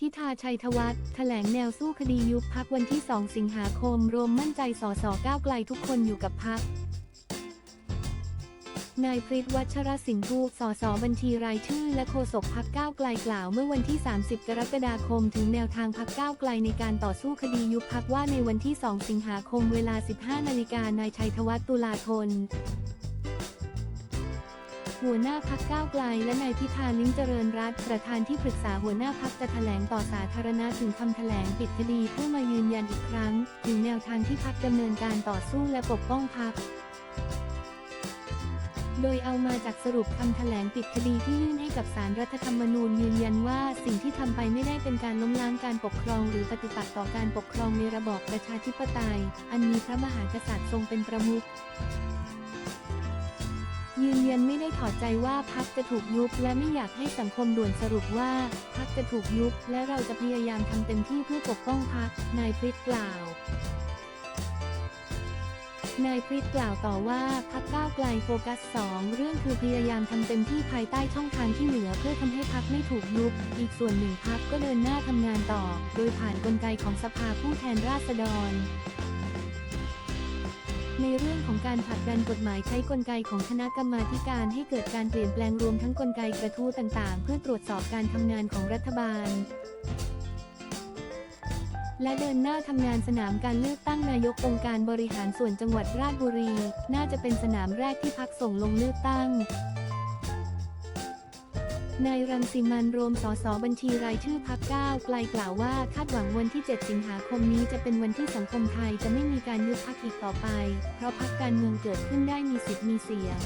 ทิธาชัยธวัฒน์แถลงแนวสู้คดียุบพักวันที่ 2 สิงหาคม รวมมั่นใจสสก้าวไกลทุกคนอยู่กับพัก นายพริตวัชรสินทูสสบัญชีรายชื่อ และโฆษกพักก้าวไกลกล่าวเมื่อวันที่ 30 กรกฎาคม ถึงแนวทางพักก้าวไกลในการต่อสู้คดียุบพักว่าในวันที่ 2 สิงหาคมเวลา 15 นาฬิกานายชัยธวัฒน์ตุลาธน หัวหน้าพักก้าวไกลและนายพิธาลิ้มเจริญรัตน์ประธานที่ปรึกษาหัวหน้าพักจะแถลงต่อสาธารณะถึงคำแถลงปิดคดีเพื่อมายืนยันอีกครั้ง ถึงแนวทางที่พักดำเนินการต่อสู้และปกป้องพักโดยเอามาจากสรุปคำแถลงปิดคดีที่ยื่นให้กับสารรัฐธรรมนูญยืนยันว่าสิ่งที่ทำไปไม่ได้เป็นการล้มล้างการปกครองหรือปฏิปักษ์ต่อการปกครองในระบอบประชาธิปไตย อันมีพระมหากษัตริย์ทรงเป็นประมุข ยืนยันไม่ได้ถอดใจว่าพักจะถูกยุบ และไม่อยากให้สังคมด่วนสรุปว่าพักจะถูกยุบ และเราจะพยายามทำเต็มที่เพื่อปกป้องพักนายพริตกล่าวนายพริตกล่าวต่อว่าพักก้าวไกลโฟกัส 2 เรื่องคือพยายามทำเต็มที่ภายใต้ช่องทางที่เหลือเพื่อทำให้พักไม่ถูกยุบ อีกส่วนหนึ่งพักก็เดินหน้าทำงานต่อ โดยผ่านกลไกของสภาผู้แทนราษฎร ในเรื่องของการผลักดันกฎหมายใช้กลไกของคณะกรรมาการให้เกิดการเปลี่ยนแปลงรวมทั้งกลไกกระทู้ต่าง ๆ เพื่อตรวจสอบการทำงานของรัฐบาล และเดินหน้าทำงานสนามการเลือกตั้งนายกองค์การบริหารส่วนจังหวัดราชบุรี น่าจะเป็นสนามแรกที่พักส่งลงเลือกตั้ง นายรังสิมันโรมสสบัญชีรายชื่อพักก้าวไกลกล่าวว่าคาดหวังวันที่ 7 สิงหาคมนี้จะเป็นวันที่สังคมไทยจะไม่มีการยุบพักอีกต่อไป เพราะพักการเมืองเกิดขึ้นได้มีสิทธิ์มีเสียง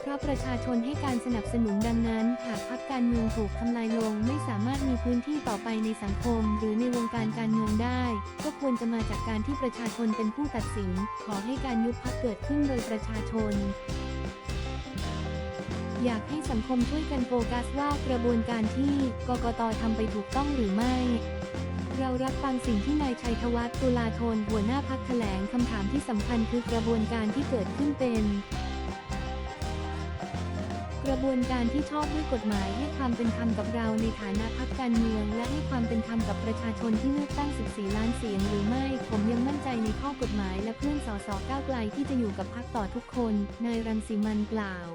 เพราะประชาชนให้การสนับสนุนดังนั้น หากพักการเมืองถูกทำลายลง ไม่สามารถมีพื้นที่ต่อไปในสังคม หรือในวงการการเมืองได้ ก็ควรจะมาจากการที่ประชาชนเป็นผู้ตัดสิน ขอให้การยุบพักเกิดขึ้นโดยประชาชน อยากให้สังคมช่วยกันโฟกัสว่ากระบวนการที่กกตทำไปถูกต้องหรือไม่ เรารับฟังสิ่งที่นายชัยธวัฒน์ตุลาธนหัวหน้าพักแถลงคำถามที่สำคัญคือกระบวนการที่เกิดขึ้นเป็น กระบวนการที่ชอบด้วยกฎหมายให้ความเป็นธรรมกับเราในฐานะพักการเมือง และให้ความเป็นธรรมกับประชาชนที่เลือกตั้ง 14 ล้านเสียงหรือไม่ ผมยังมั่นใจในข้อกฎหมายและเพื่อนสสก้าวไกลที่จะอยู่กับพักต่อทุกคน นายรังสีมันกล่าว